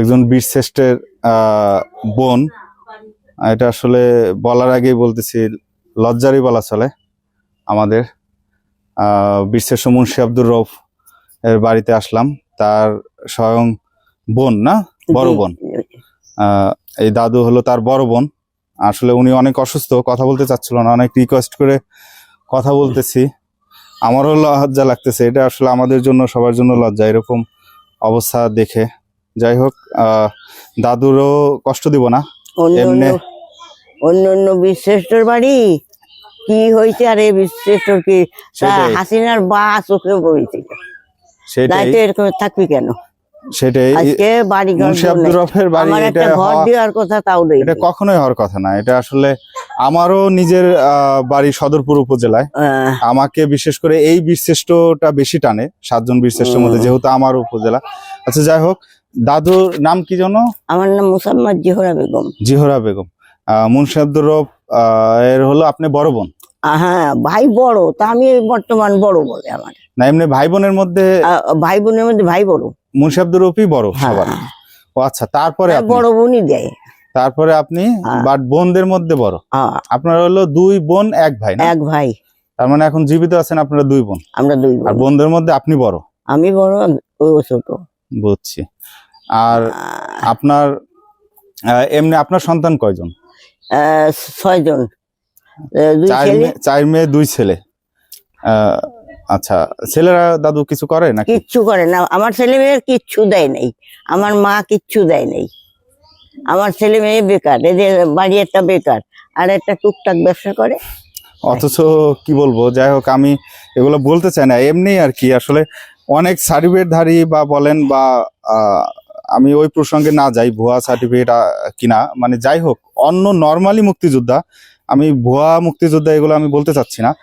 একজন বীরশ্রেষ্ঠের বোন। এটা আসলে বলার আগেই বলতেছি লজ্জারই বলা চলে আমাদের। বীরশ্রেষ্ঠ মুন্সি আব্দুর রফ এর বাড়িতে আসলাম। তার স্বয়ং বোন না? বড় বোন। এই দাদু হলো তার বড় বোন। আসলে উনি অনেক অসুস্থ কথা বলতে চাচ্ছিল না অনেক রিকোয়েস্ট করে কথা বলতেছি। আমারও লজ্জা লাগতেছে এটা আসলে আমাদের জন্য সবার জন্য লজ্জা এরকম অবস্থা দেখে। যাই হোক আহ, দাদুরও কষ্ট দিব না। অন্য এমনে- অন্য বাড়ি? কি হয়েছে আর এই বিশ্রেষ্ঠর কি? হাসিনার বা চোখে পড়েছে। সেটাই। এরকম থাকবি কেন? সেটাই। আজকে বাড়ি আব্দুর রফের বাড়ি এটা ঘর দেওয়ার কথা তাও দেয় এটা কখনোই হওয়ার কথা না। এটা আসলে আমারও নিজের বাড়ি সদরপুর উপজেলায়। আমাকে বিশেষ করে এই বীরশ্রেষ্ঠটা বেশি টানে। সাতজন বীরশ্রেষ্ঠের মধ্যে যেহেতু আমার উপজেলা। আচ্ছা যাই হোক দাদুর নাম কি যেন? আমার নাম মুসাম্মদ জিহরা বেগম। জিহরা বেগম। আহ, মুন্সি আব্দুর রব এর হলো আপনি বড় বোন? হ্যাঁ ভাই বড় তা আমি বর্তমান বড় বলে আমার। না এমনি ভাই বোনের মধ্যে ভাই বোনের মধ্যে ভাই বড়। মুন্সি আব্দুর রফই বড় হ্যাঁ। সবার। ও আচ্ছা তারপরে আপনি? বড় বোনই দেয়। তারপরে আপনি হ্যাঁ। বাট বোনদের মধ্যে বড়। হ্যাঁ, আপনার হলো দুই বোন এক ভাই না? এক ভাই। তার মানে এখন জীবিত আছেন আপনারা দুই বোন। আমরা দুই আর বোনদের মধ্যে আপনি বড়? আমি বড় ও ছোট। বুঝছি। আর আপনার এমনি আপনার সন্তান কয়জন? ছয়জন। চার মেয়ে মেয়ে দুই ছেলে। আচ্ছা ছেলেরা দাদু কিছু করে না কিচ্ছু করে না। আমার ছেলে মেয়ের কিচ্ছু দেয় নাই। আমার মা কিচ্ছু দেয় নাই। আমার ছেলে মেয়ে বেকার। এদের বাড়ি একটা বেকার। আর একটা টুকটাক ব্যবসা করে। অথচ কি বলব যাই হোক আমি এগুলো বলতে চাই না। এমনি আর কি আসলে অনেক সার্টিফিকেটধারী বা বলেন বা আমি ওই প্রসঙ্গে না যাই ভুয়া সার্টিফিকেট কিনা মানে যাই হোক অন্য নর্মালি মুক্তিযোদ্ধা আমি ভুয়া মুক্তিযোদ্ধা এগুলো আমি বলতে চাচ্ছি না।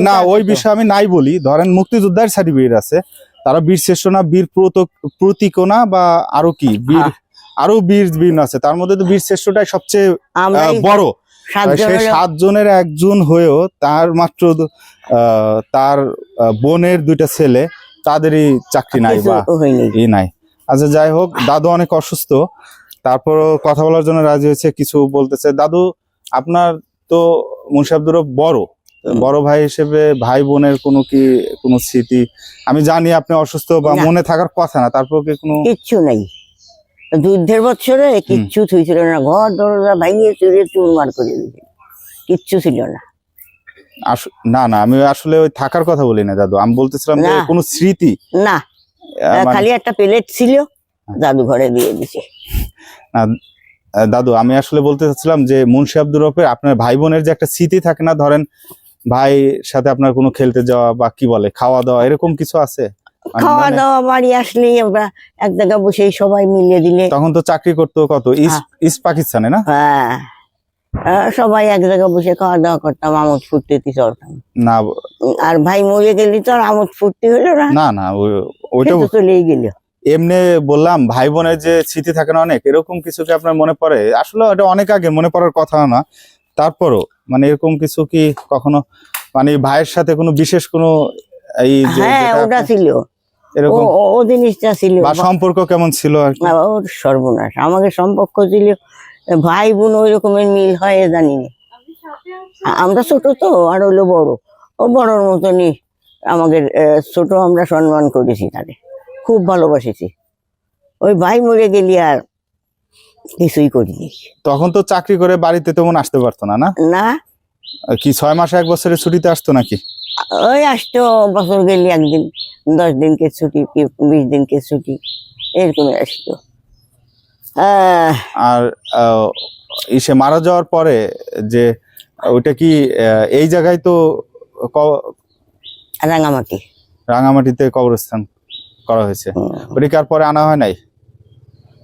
না ওই বিষয়ে আমি নাই বলি। ধরেন মুক্তিযোদ্ধার সার্টিফিকেট আছে তারা বীর শ্রেষ্ঠ না বীর প্রত- প্রতীক বা আরও কি? বীর হ্যাঁ। আরও বীর বীর আছে। তার মধ্যে তো বীর শ্রেষ্ঠটাই সবচেয়ে বড়। হলো- সাতজনের একজন হয়েও তার মাত্র আহ, তার বোনের দুইটা ছেলে তাদেরই চাকরি নাই বা ই নাই। আচ্ছা যাই হোক দাদু অনেক অসুস্থ। তারপর কথা বলার জন্য রাজি হয়েছে কিছু বলতেছে। দাদু আপনার তো মুন্সি বড়। বড় ভাই হিসেবে ভাই বোনের কোনো কি কোনো স্মৃতি? আমি জানি আপনি অসুস্থ বা মনে থাকার কথা না তারপর কি কোনো কিচ্ছু নাই। যুদ্ধের বছরে কিচ্ছু ছিল না ঘর দরজা ভাঙিয়ে চুরিয়ে চুরমার করে দিয়েছে। কিচ্ছু ছিল না। না না আমি আসলে ওই থাকার কথা বলি না দাদু। আমি বলতেছিলাম যে কোনো স্মৃতি? না। খালি একটা প্লেট ছিল জাদু ঘরে দিয়ে দিছে। দাদু আমি আসলে বলতে চাচ্ছিলাম যে মুন্সি আব্দুর রফের আপনার ভাই বোনের যে একটা স্মৃতি থাকে না ধরেন ভাই সাথে আপনার কোনো খেলতে যাওয়া বা কি বলে খাওয়া দাওয়া এরকম কিছু আছে? মানে খাওয়া দাওয়া বাড়ি আসলেই আমরা এক জায়গায় বসে সবাই মিলে দিলে তখন তো চাকরি করতো কত? ইস্ট ইস্ট পাকিস্তানে না? হ্যাঁ। সবাই এক জায়গায় বসে খাওয়া দাওয়া করতাম আমোদ ফুর্তিতে চলতাম না আর ভাই মরে গেলি তো আর আমোদ ফুর্তি হলো না। না না ওইটা চলেই গেল। এমনি বললাম ভাই বোনের যে স্মৃতি থাকে না অনেক এরকম কিছু কি আপনার মনে পড়ে? আসলে এটা অনেক আগে মনে পড়ার কথা না। তারপরও মানে এরকম কিছু কি কখনো মানে ভাইয়ের সাথে কোনো বিশেষ কোনো এই হ্যাঁ ওটা ছিল। এরকম ও- জিনিসটা ছিল। বা সম্পর্ক কেমন ছিল আর সর্বনাশ। আমাকে সম্পর্ক ছিল ভাই বোন ওই রকমের মিল হয় জানি না। আমরা ছোট তো আর হইল বড়। ও বড়র মতনই আমাদের ছোট আমরা সম্মান করেছি তাকে। খুব ভালোবাসেছি। ওই ভাই মরে গেলি আর কিছুই করিনি। তখন তো চাকরি করে বাড়িতে তেমন আসতে পারতো না না? না। কি ছয় মাসে এক বছরের ছুটিতে আসতো নাকি? ওই আসতো বছর গেলি একদিন দশ দিনকে ছুটি কি বিশ দিনকে ছুটি এরকমই আসতো। আর ইসে মারা যাওয়ার পরে যে ওইটা কি এই জায়গায় তো রাঙামাটি। রাঙামাটিতে কবরস্থান করা হয়েছে। হুম। ওটিকার পরে আনা হয় নাই?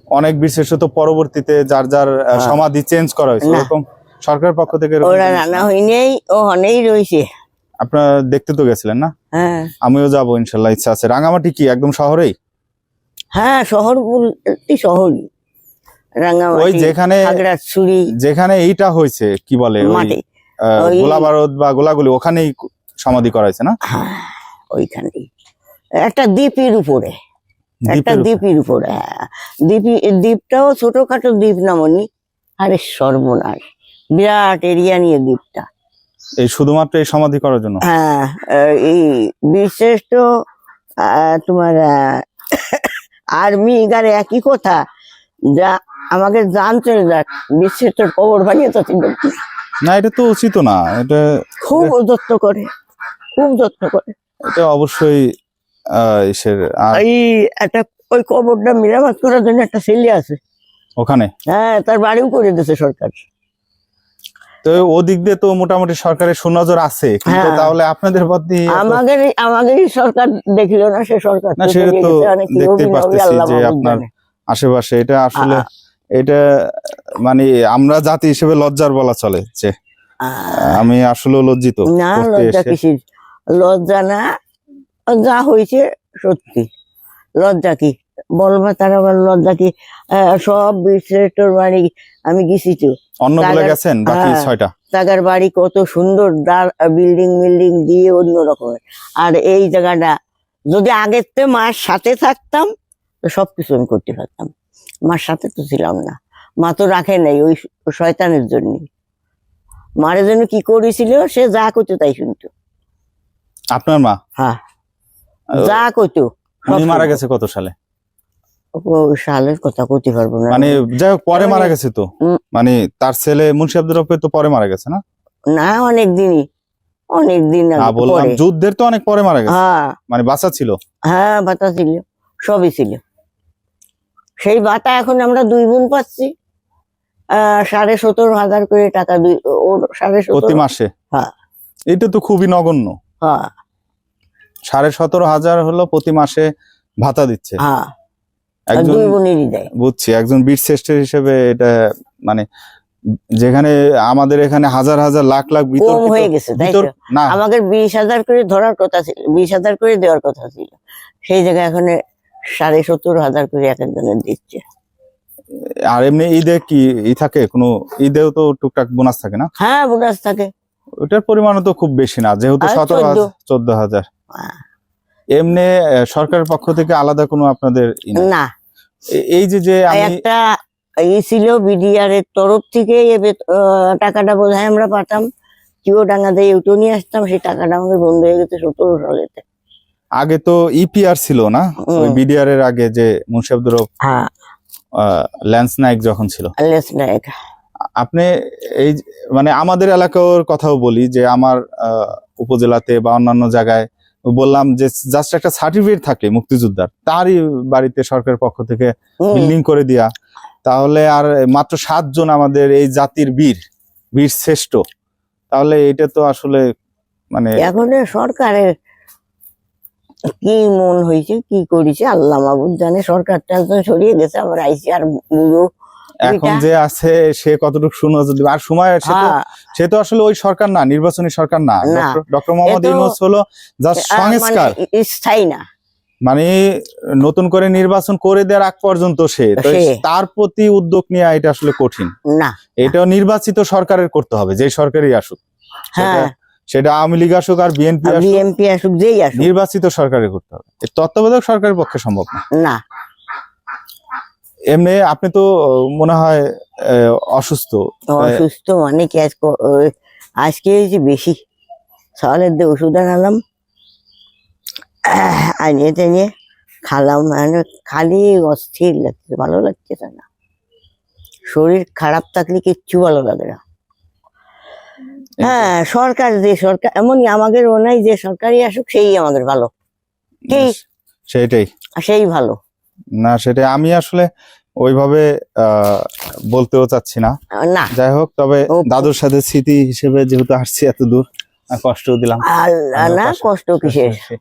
অনেক বিশেষত পরবর্তীতে যার যার হ্যাঁ। সমাধি চেঞ্জ করা হয়েছে। এরকম সরকারের পক্ষ থেকে ওরা জিনিস? রান্না হয়নি ও অনেক রয়েছে। আপনারা দেখতে তো গেছিলেন না? হ্যাঁ। আমিও যাব ইনশাল্লাহ ইচ্ছা আছে। রাঙামাটি কি একদম শহরেই? হ্যাঁ শহর বলতে শহরই। ওই যেখানে যেখানে এইটা হয়েছে কি বলে গোলা বারুদ বা গোলাগুলি ওখানেই সমাধি করা হয়েছে না? হ্যাঁ ওইখানেই। একটা দ্বীপের উপরে। একটা দ্বীপের উপরে হ্যাঁ। দ্বীপি দ্বীপটাও ছোটখাটো দ্বীপ নামনি আরে সর্বনাশ। বিরাট এরিয়া নিয়ে দ্বীপটা। এই শুধুমাত্র এই সমাধি করার জন্য? হ্যাঁ এই বিশিষ্ট আহ, তোমার আর্মি গারে একই কথা। যা আমাকে জান চলে যাক। বিশিষ্ট কবর বানিয়ে তো না এটা তো উচিত না। এটা খুব যত্ন করে। খুব যত্ন করে। এটা অবশ্যই ইসের এই একটা ওই কবরটা মেরামত করার জন্য একটা ছেলে আছে। ওখানে? হ্যাঁ তার বাড়িও করে দিয়েছে সরকার। তো ওদিক দিয়ে তো মোটামুটি সরকারের সুনজর আছে। কিন্তু হ্যাঁ। তাহলে আপনাদের প্রতি আমাদের আমাদেরই সরকার দেখল না সে সরকার না, সেটা তো পারতেছি আল্লাহ যে আপনার। আশেপাশে এটা আসলে এটা মানে আমরা জাতি হিসেবে লজ্জার বলা চলে যে আমি আসলে লজ্জিত না লজ্জা। কিসির? লজ্জা না যা হয়েছে সত্যি। লজ্জা কি? বলবা তারা আবার লজ্জা কি? সব বিশ্রেষ্ঠর বাড়ি আমি গেছি তো। অন্য বলে গেছেন বাকি হ্যাঁ। ছয়টা? তাদের বাড়ি কত সুন্দর বিল্ডিং বিল্ডিং দিয়ে অন্য রকমের। আর এই জায়গাটা যদি আগের থেকে মার সাথে থাকতাম তো সবকিছু আমি করতে পারতাম। মার সাথে তো ছিলাম না। মা তো রাখে নাই ওই শয়তানের জন্য। মারের জন্য কি করেছিল সে যা করতো তাই শুনতো। আপনার মা? হ্যাঁ। যা করতো উনি মারা গেছে কত সালে? সালের কথা পারব না। মানে যাই হোক পরে মারা গেছে তো। মানে তার ছেলে মুন্সি আব্দুর রফে তো পরে মারা গেছে না? না অনেক দিনই। অনেক দিন না বললাম যুদ্ধের তো অনেক পরে মারা গেছে। হ্যাঁ। মানে ছিল? হ্যাঁ ছিল সবই ছিল। সেই বাতা এখন আমরা দুই গুণ পাচ্ছি। সাড়ে সতেরো হাজার করে টাকা দুই ওর সাড়ে প্রতি মাসে? হ্যাঁ। এটা তো খুবই নগণ্য। হ্যাঁ। সাড়ে সতেরো হাজার হলো প্রতি মাসে ভাতা দিচ্ছে। হ্যাঁ। একজন বুঝছি একজন বীর শ্রেষ্ঠের হিসেবে এটা মানে যেখানে আমাদের এখানে হাজার হাজার লাখ লাখ কম বিতর্কিত হয়ে গেছে বিতর্ক আমাদের বিশ হাজার করে ধরার কথা ছিল বিশ হাজার করে দেওয়ার কথা ছিল। সেই জায়গায় এখন সাড়ে সত্তর হাজার করে এক একজনের দিচ্ছে। আর এমনি ঈদে কি ই থাকে? কোনো ঈদেও তো টুকটাক বোনাস থাকে না? হ্যাঁ বোনাস থাকে। ওটার পরিমাণও তো খুব বেশি না যেহেতু সতেরো হাজার চোদ্দ। হাজার। হ্যাঁ। এমনি সরকারের পক্ষ থেকে আলাদা কোনো আপনাদের না। এই যে যে একটা ই ছিল বিডিআর এর তরফ থেকে টাকাটা বোধ হয় আমরা পাতাম। চিওডাঙ্গা দিয়ে উঠে নিয়ে আসতাম সেই টাকাটা আমাদের বন্ধ হয়ে গেছে সতেরো সালেতে। আগে তো ইপিআর ছিল না? ওই বিডিআর এর আগে যে মুন্সি আব্দুর হ্যাঁ। ল্যান্স নায়ক যখন ছিল। লেস নায়ক। আপনি এই মানে আমাদের এলাকার কথাও বলি যে আমার উপজেলাতে বা অন্যান্য জায়গায় বললাম যে জাস্ট একটা সার্টিফিকেট থাকে মুক্তিযোদ্ধার তারই বাড়িতে সরকারের পক্ষ থেকে বিল্ডিং করে দেয়া। তাহলে আর মাত্র সাতজন আমাদের এই জাতির বীর বীর শ্রেষ্ঠ। তাহলে এটা তো আসলে মানে এখন সরকারের কি মন হয়েছে কি করেছে? আল্লাহ মাহবুদ জানে সরকারটা একদম সরিয়ে গেছে আমার আইসি আর বুড়ো এখন যে আছে সে কতটুকু শুনো যদি আর সময় সে তো হ্যাঁ, সে তো আসলে ওই সরকার না নির্বাচনী সরকার না। ডক্টর মোহাম্মদ তো- ইউনুস হলো আহ, মানে সংস্কার। স্থায়ী না। মানে নতুন করে নির্বাচন করে দেওয়ার আগ পর্যন্ত সে। তার প্রতি উদ্যোগ নেওয়া এটা আসলে কঠিন। না। এটাও নির্বাচিত সরকারের করতে হবে যে সরকারই আসুক। হ্যাঁ। সেটা- আওয়ামী লীগ আসুক আর বিএনপি বিএমপি আসুক যেই আসুক। নির্বাচিত সরকারের করতে হবে। তত্ত্বাবধায়ক সরকারের পক্ষে সম্ভব না। এমনি আপনি তো মনে হয় অসুস্থ। অসুস্থ মানে কি আজকে হয়েছে বেশি। সকালের দিয়ে ওষুধ আনালাম। আনিয়ে টেনিয়ে খালাম মানে খালি অস্থির লাগছে ভালো লাগছে না। শরীর খারাপ থাকলে কিচ্ছু ভালো লাগে না। হ্যাঁ সরকার যে সরকার এমনই আমাদের ওনাই যে সরকারি আসুক সেই আমাদের ভালো। সেইটাই। সেই ভালো। না সেটাই। আমি আসলে ওইভাবে বলতেও চাচ্ছি না। যাই হোক তবে দাদুর সাথে স্মৃতি হিসেবে যেহেতু আসছি এত দূর কষ্ট দিলাম। না কষ্ট- কিসের?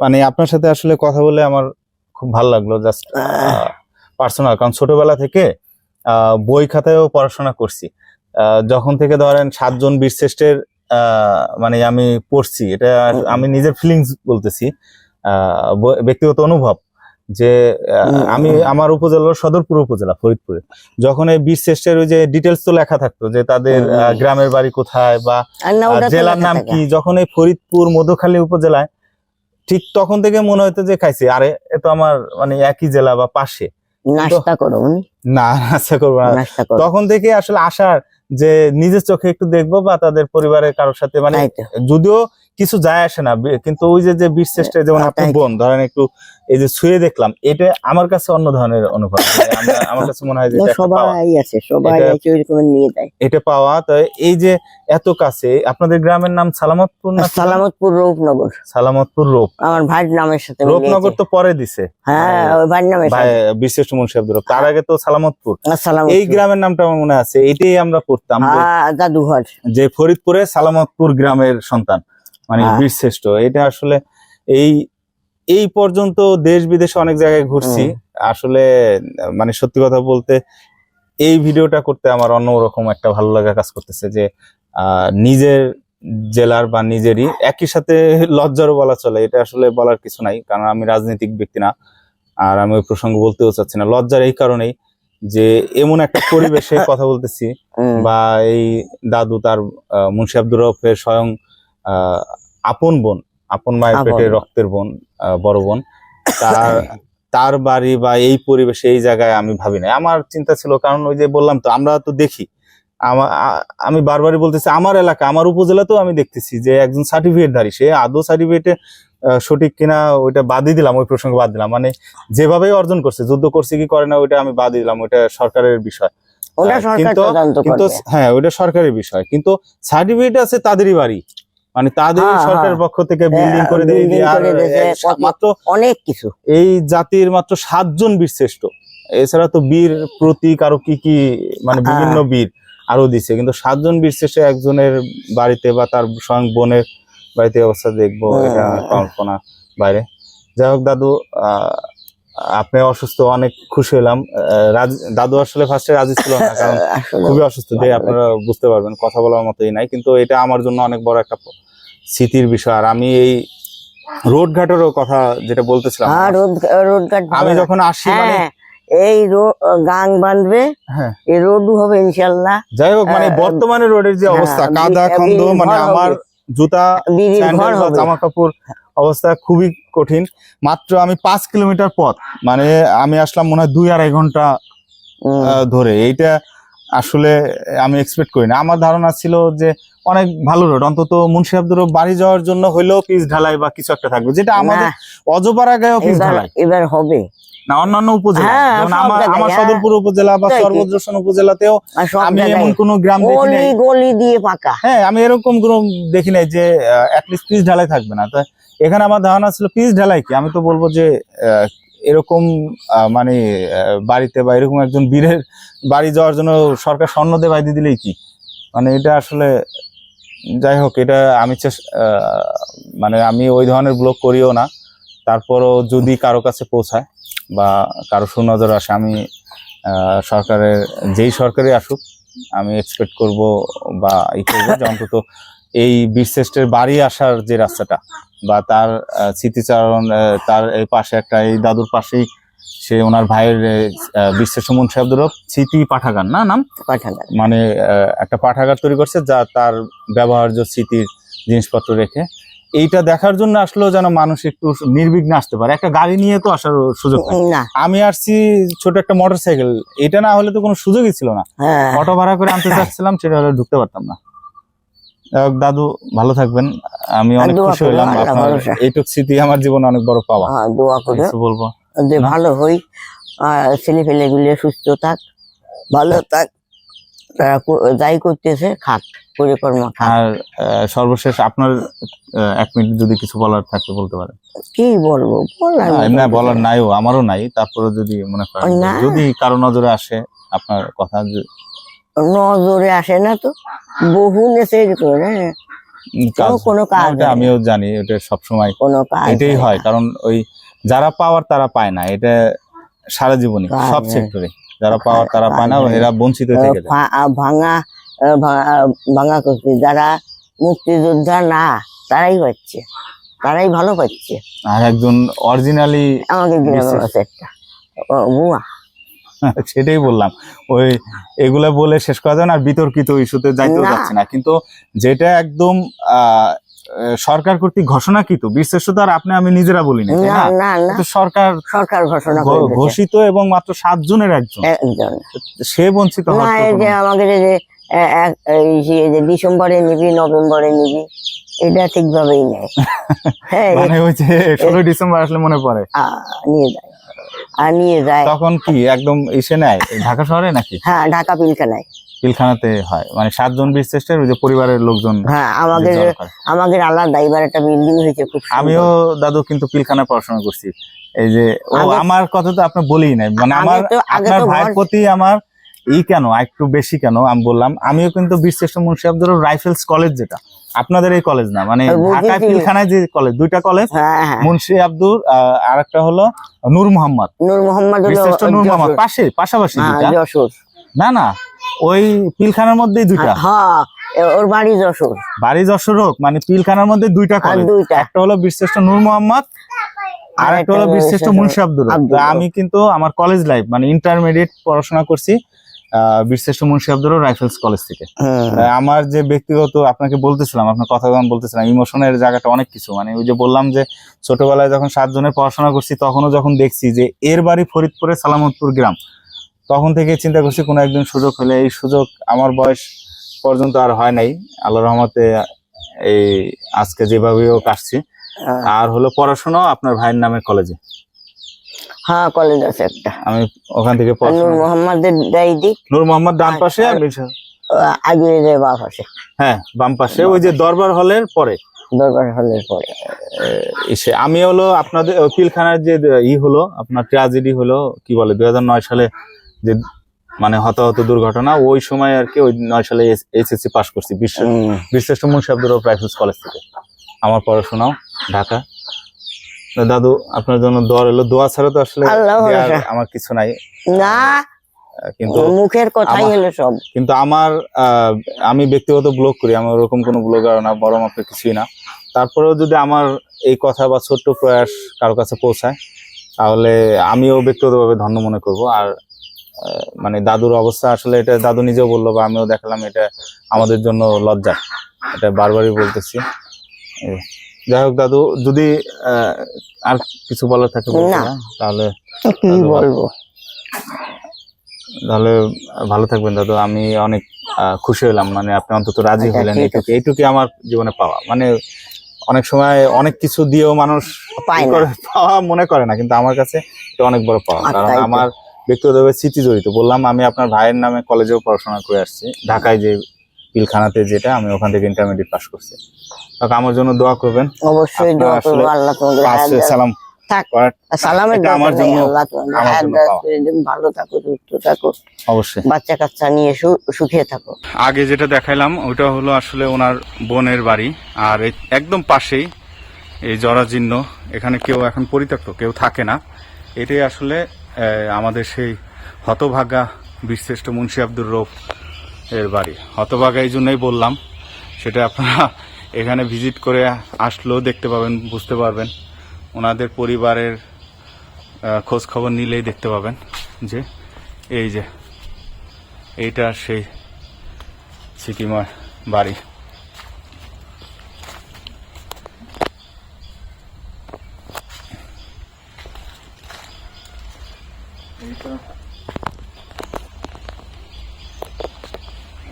মানে আপনার সাথে আসলে কথা বলে আমার খুব ভালো লাগল জাস্ট পার্সোনাল। কারণ ছোটবেলা থেকে আহ, বই খাতায়ও পড়াশোনা করছি। যখন থেকে ধরেন সাতজন বীরশ্রেষ্ঠের আহ, মানে আমি পড়ছি এটা আমি নিজের ফিলিংস বলতেছি ব্যক্তিগত অনুভব যে আমি আমার উপজেলা সদরপুর উপজেলা ফরিদপুরে যখন এই বীরশ্রেষ্ঠের ওই যে ডিটেলস তো লেখা থাকতো যে তাদের গ্রামের বাড়ি কোথায় বা জেলার নাম কি যখন এই ফরিদপুর মধুখালী উপজেলায় ঠিক তখন থেকে মনে হতো যে খাইছি আরে এ তো আমার মানে একই জেলা বা পাশে। নাস্তা করো না আশা করব না। নাস্তা তখন থেকে আসলে আসার যে নিজের চোখে একটু দেখব বা তাদের পরিবারের কারোর সাথে মানে যদিও কিছু যায় আসে না কিন্তু ওই যে যে বীর শ্রেষ্ঠ যেমন হ্যাঁ, আপনি বোন ধরেন একটু এই যে ছুঁয়ে দেখলাম এটা আমার কাছে অন্য ধরনের অনুভব। আমার কাছে মনে হয় যে এটা পাওয়া। সবাই আছে সবাই এটা- আছে ওইরকম নিয়ে দেয় এটা পাওয়া। তো এই যে এত কাছে আপনাদের গ্রামের নাম সালামতপুর না সালামতপুর রূপনগর। সালামতপুর রূপ। আমার ভাইয়ের নামের সাথে রূপনগর তো পরে দিছে। হ্যাঁ ওই ভাইয়ের ভাই বিশেষ আব্দুর তার আগে তো সালামতপুর। এই গ্রামের নামটা আমার মনে আছে এটাই আমরা পড়তাম। হ্যাঁ জাদুঘর যে ফরিদপুরে সালামতপুর গ্রামের সন্তান। মানে হ্যাঁ। বীরশ্রেষ্ঠ এটা আসলে এই এই পর্যন্ত দেশ বিদেশে অনেক জায়গায় ঘুরছি। আসলে মানে সত্যি কথা বলতে এই ভিডিওটা করতে আমার অন্যরকম একটা ভালো লাগা কাজ করতেছে যে নিজের জেলার বা নিজেরই একই সাথে লজ্জারও বলা চলে। এটা আসলে বলার কিছু নাই কারণ আমি রাজনৈতিক ব্যক্তি না। আর আমি ওই প্রসঙ্গ বলতেও চাচ্ছি না। লজ্জার এই কারণেই যে এমন একটা পরিবেশে কথা বলতেছি বা এই দাদু তার মুন্সি আব্দুর রফের স্বয়ং আহ, আপন বোন আপন মায়ের পেটে রক্তের বোন বড় বোন। তার তার বাড়ি বা এই পরিবেশে এই জায়গায় আমি ভাবি না আমার চিন্তা ছিল কারণ ওই যে বললাম তো আমরা তো দেখি। আমা- আমি বারবারই বলতেছি আমার এলাকা আমার উপজেলাতেও আমি দেখতেছি যে একজন সার্টিফিকেট ধারী সে আদৌ সার্টিফিকেটে সঠিক কিনা ওইটা বাদই দিলাম ওই প্রসঙ্গে বাদ দিলাম। মানে যেভাবে অর্জন করছে যুদ্ধ করছে কি করে না ওইটা আমি বাদ দিলাম ওইটা সরকারের বিষয়। কিন্তু- হ্যাঁ ওইটা সরকারি বিষয়। কিন্তু সার্টিফিকেট আছে তাদেরই বাড়ি। মানে তাদের হ্যাঁ, সরকারের হ্যাঁ। পক্ষ থেকে বিল্ডিং করে দিয়ে building আর করে মাত্র অনেক কিছু এই জাতির মাত্র সাতজন বীর শ্রেষ্ঠ এছাড়া তো বীর প্রতীক আরও কি কি মানে হ্যাঁ। বিভিন্ন বীর আরও দিছে কিন্তু সাতজন বীর শ্রেষ্ঠ একজনের বাড়িতে বা তার স্বয়ং বোনের বাড়িতে অবস্থা দেখব হ্যাঁ। এটা কল্পনা বাইরে যাই হোক দাদু আহ, আপনি অসুস্থ অনেক খুশি হলাম। দাদু আসলে ফার্স্টে রাজি ছিল না কারণ খুবই অসুস্থ। যে আপনারা বুঝতে পারবেন কথা বলার মতোই নাই। কিন্তু এটা আমার জন্য অনেক বড় একটা স্মৃতির বিষয়। আর আমি এই রোড ঘাটেরও কথা যেটা বলতেছিলাম হ্যাঁ রোড রোড ঘাট আমি যখন আসি মানে হ্যাঁ এই রো- গাং বাঁধবে হ্যাঁ। এই রোডও হবে ইনশাল্লাহ। যাই হোক মানে বর্তমানে রোডের যে অবস্থা কাদা খন্দ মানে আমার জুতা জামা কাপড় অবস্থা খুবই কঠিন। মাত্র আমি পাঁচ কিলোমিটার পথ মানে আমি আসলাম মনে হয় দুই আড়াই ঘণ্টা ধরে। এইটা আসলে আমি এক্সপেক্ট করি না। আমার ধারণা ছিল যে অনেক ভালো রোড অন্তত মুন্সি আব্দুর বাড়ি যাওয়ার জন্য হইলেও পিস ঢালাই বা কিছু একটা থাকবে যেটা আমাদের অজপাড়া গায়েও পিস ঢালাই। এবার হবে। না অন্যান্য উপজেলা। হ্যাঁ, আমার আমার হ্যাঁ। সদরপুর উপজেলা বা সর্বদ্রসন উপজেলাতেও আমি এমন কোনো গ্রাম দেখি গলি নাই। গলি দিয়ে পাকা। হ্যাঁ আমি এরকম কোনো দেখি নাই যে অ্যাটলিস্ট পিচ ঢালাই থাকবে না। তো এখানে আমার ধারণা ছিল পিচ ঢালাই কি? আমি তো বলব যে এরকম মানে বাড়িতে বা এরকম একজন বীরের বাড়ি যাওয়ার জন্য সরকার স্বর্ণ দিয়ে বাইদি দিলেই কি? মানে এটা আসলে যাই হোক এটা আমি মানে আমি ওই ধরনের ব্লগ করিও না। তারপরও যদি কারও কাছে পৌঁছায় বা কারও সুনজর আসে আমি সরকারের যেই সরকারই আসুক আমি এক্সপেক্ট করব বা ই করব যে অন্তত এই বীরশ্রেষ্ঠের বাড়ি আসার যে রাস্তাটা বা তার স্মৃতিচারণ তার এই পাশে একটা এই দাদুর পাশেই সে ওনার ভাইয়ের বীরশ্রেষ্ঠ মুন্সি আব্দুর স্মৃতি পাঠাগার না নাম? পাঠাগার। মানে একটা পাঠাগার তৈরি করছে যা তার ব্যবহার্য স্মৃতির জিনিসপত্র রেখে এইটা দেখার জন্য আসলেও যেন মানুষ একটু নির্বিঘ্নে আসতে পারে। একটা গাড়ি নিয়ে তো আসার সুযোগ না। আমি আসছি ছোট একটা মোটর সাইকেল এটা না হলে তো কোনো সুযোগই ছিল না। হ্যাঁ। অটো ভাড়া করে আনতে চাচ্ছিলাম সেটা হলে ঢুকতে পারতাম না। দাদু ভালো থাকবেন। আমি অনেক খুশি আল্লাহ আপনার এইটুক স্মৃতি আমার জীবনে অনেক বড় পাওয়া। হ্যাঁ, দোয়া করে। বলব? যে ভালো হই ছেলে ফেলে গুলো সুস্থ থাক ভালো থাক যাই করতেছে খাক। পরিকর্মা আর সর্বশেষ আপনার এক মিনিট যদি কিছু বলার থাকে বলতে পারেন। কি বলব? বলার না, বলার নাইও আমারও নাই তারপরে যদি মনে করেন যদি কারও নজরে আসে আপনার কথা নজরে আসে না তো? বহু মেসেজ করে। কোনো কাজ আমিও জানি এটা সবসময় কোনো কাজ এটাই হয় কারণ ওই যারা পাওয়ার তারা পায় না এটা সারা জীবনই পায় সব সেক্টরে যারা পাওয়ার তারা পায় না এরা বঞ্চিত থেকে যায়। ভাঙা ভাঙা করছে যারা মুক্তিযোদ্ধা না তারাই পাচ্ছে তারাই ভালো পাচ্ছে আর একজন অরিজিনালি আমাকে গ্রামের আছে একটা বুয়া। সেটাই বললাম। ওই এগুলা বলে শেষ করা যায় না আর বিতর্কিত ইস্যুতে যাইতেও যাচ্ছে না। কিন্তু যেটা একদম সরকার কর্তৃক ঘোষণাকৃত বীরশ্রেষ্ঠ তো আর আপনি আমি নিজেরা বলি না কিন্তু সরকার সরকার ঘোষণা। ঘোষিত এবং মাত্র সাত জনের একজন। সে বঞ্চিত তো যে ডিসেম্বরে নিবি নভেম্বরে নিবি এটা ঠিকভাবেই নেয়। হ্যাঁ মানে ওই যে ষোলোই ডিসেম্বর আসলে মনে পড়ে। নিয়ে যায়। আর নিয়ে যায়। তখন কি একদম এসে নেয়? ঢাকা শহরে নাকি? হ্যাঁ ঢাকা পিলখানায়। পিলখানাতে হয়। মানে সাতজন বীরশ্রেষ্ঠের ওই যে পরিবারের লোকজন হ্যাঁ আমাদের। আমাদের আলাদা এবার একটা বিল্ডিং হয়েছে খুব। আমিও দাদু কিন্তু পিলখানায় পড়াশোনা করছি। এই যে ও আমার কথা তো আপনি বলেই নাই। মানে আমার আপনার ভাইয়ের প্রতি আমার এই কেন? একটু বেশি কেন? আমি বললাম আমিও কিন্তু বীরশ্রেষ্ঠ মুন্সি আব্দুর রাইফেলস কলেজ যেটা। আপনাদের এই কলেজ না মানে আর ঢাকায় পিলখানায় যে কলেজ দুইটা কলেজ হ্যাঁ হ্যাঁ। মুন্সি আব্দুর আর একটা হলো নূর মোহাম্মদ। নূর মোহাম্মদ বীরশ্রেষ্ঠ নূর মোহাম্মদ পাশে পাশাপাশি হ্যাঁ না না ওই পিলখানার মধ্যেই দুইটা। হ্যাঁ ওর বাড়ি যশোর। বাড়ি যশোর হোক মানে পিলখানার মধ্যে দুইটা কলেজ একটা হলো বীরশ্রেষ্ঠ নূর মোহাম্মদ আর একটা হলো বীরশ্রেষ্ঠ মুন্সি আব্দুর। আমি কিন্তু আমার কলেজ লাইফ মানে ইন্টারমিডিয়েট পড়াশোনা করছি। বীরশ্রেষ্ঠ মুন্সি আব্দুর রব রাইফেলস কলেজ থেকে। আমার যে ব্যক্তিগত আপনাকে বলতেছিলাম আপনার কথা যখন বলতেছিলাম ইমোশনের জায়গাটা অনেক কিছু। মানে ওই যে বললাম যে ছোটবেলায় যখন সাতজনের পড়াশোনা করছি তখনও যখন দেখছি যে এর বাড়ি ফরিদপুরে সালামতপুর গ্রাম তখন থেকে চিন্তা করছি কোনো একদিন সুযোগ হলে এই সুযোগ আমার বয়স পর্যন্ত আর হয় নাই। আল্লাহ রহমতে এই আজকে যেভাবেও কাটছি হ্যাঁ। আর হলো পড়াশোনাও আপনার ভাইয়ের নামে কলেজে হ্যাঁ কলেজ আছে একটা। আমি ওখান থেকে নূর মোহাম্মদের ডাইদি নূর মোহাম্মদ ডান পাশে আর আগে যে বাপ আছে হ্যাঁ বাম পাশে। ওই যে দরবার হলের পরে। দরবার হলের পরে। এসে আমি হলো আপনাদের পিলখানার যে ই হলো আপনার ট্র্যাজেডি হলো কি বলে দুই হাজার নয় সালে যে মানে হতাহত দুর্ঘটনা ওই সময় আর কি ওই নয় সালে এইচএসসি পাস করছি বিশ্ব হুম। বিশ্রেষ্ঠ মুন্সি আব্দুর রব রাইফেলস কলেজ থেকে। আমার পড়াশোনাও ঢাকা। দাদু আপনার জন্য দোয়া রইল। দোয়া ছাড়া তো আসলে। আমার কিছু নাই। না কিন্তু মুখের কথাই আমার- হলো সব। কিন্তু আমার আহ, আমি ব্যক্তিগত ব্লগ করি আমি ওরকম কোনো ব্লগার না বড় মাপের কিছুই না। তারপরেও যদি আমার এই কথা বা ছোট্ট প্রয়াস কারও কাছে পৌঁছায় তাহলে আমিও ব্যক্তিগতভাবে ধন্য মনে করব। আর মানে দাদুর অবস্থা আসলে এটা দাদু নিজেও বলল বা আমিও দেখালাম এটা আমাদের জন্য লজ্জা। এটা বারবারই বলতেছি। যাই হোক দাদু যদি আর কিছু বলার থাকে তাহলে কি বলব? তাহলে ভালো থাকবেন দাদু। আমি অনেক খুশি হলাম মানে আপনি অন্তত রাজি আচ্ছা, হলেন এইটুকু আমার জীবনে পাওয়া। মানে অনেক সময় অনেক কিছু দিয়েও মানুষ পাওয়া মনে করে না কিন্তু আমার কাছে এটা অনেক বড় পাওয়া। কারণ আমার ব্যক্তিগতভাবে স্মৃতি জড়িত বললাম আমি আপনার ভাইয়ের নামে কলেজেও পড়াশোনা করে আসছি। ঢাকায় যে পিলখানাতে যেটা আমি ওখান থেকে ইন্টারমিডিয়েট পাস করছি। আমার জন্য দোয়া করবেন। অবশ্যই দোয়া করব আল্লাহ তোমাদের সালাম থাক। সালামের আমার জন্য ভালো থাকো সুস্থ থাকো। অবশ্যই। বাচ্চা কাচ্চা নিয়ে সুখে থাকো। আগে যেটা দেখাইলাম ওটা হলো আসলে ওনার বোনের বাড়ি আর একদম পাশেই এই জরাজীর্ণ এখানে কেউ এখন পরিত্যক্ত কেউ থাকে না। এটাই আসলে আহ, আমাদের সেই হতভাগা বীরশ্রেষ্ঠ মুন্সি আব্দুর রৌফ এর বাড়ি। হতবাগ এই জন্যই বললাম। সেটা আপনারা এখানে ভিজিট করে আসলেও দেখতে পাবেন, বুঝতে পারবেন। ওনাদের পরিবারের খোঁজ খবর নিলেই দেখতে পাবেন যে এই যে, এইটা সেই সিকিময় বাড়ি এইটা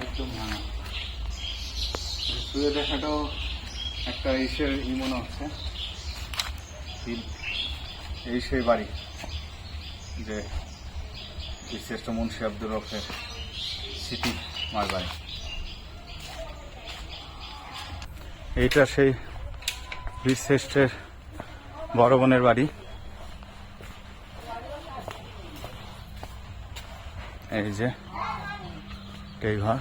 একদম ভাঙা। এই শুয়ে দেখাটাও একটা ইসের ই মনে হচ্ছে এই- এই সেই বাড়ি যে বিশিষ্ট মুন্সি আব্দুর রফের স্মৃতি মার বাড়ি। এইটা সেই বীরশ্রেষ্ঠের বড় বোনের বাড়ি। এই যে, এই ঘর।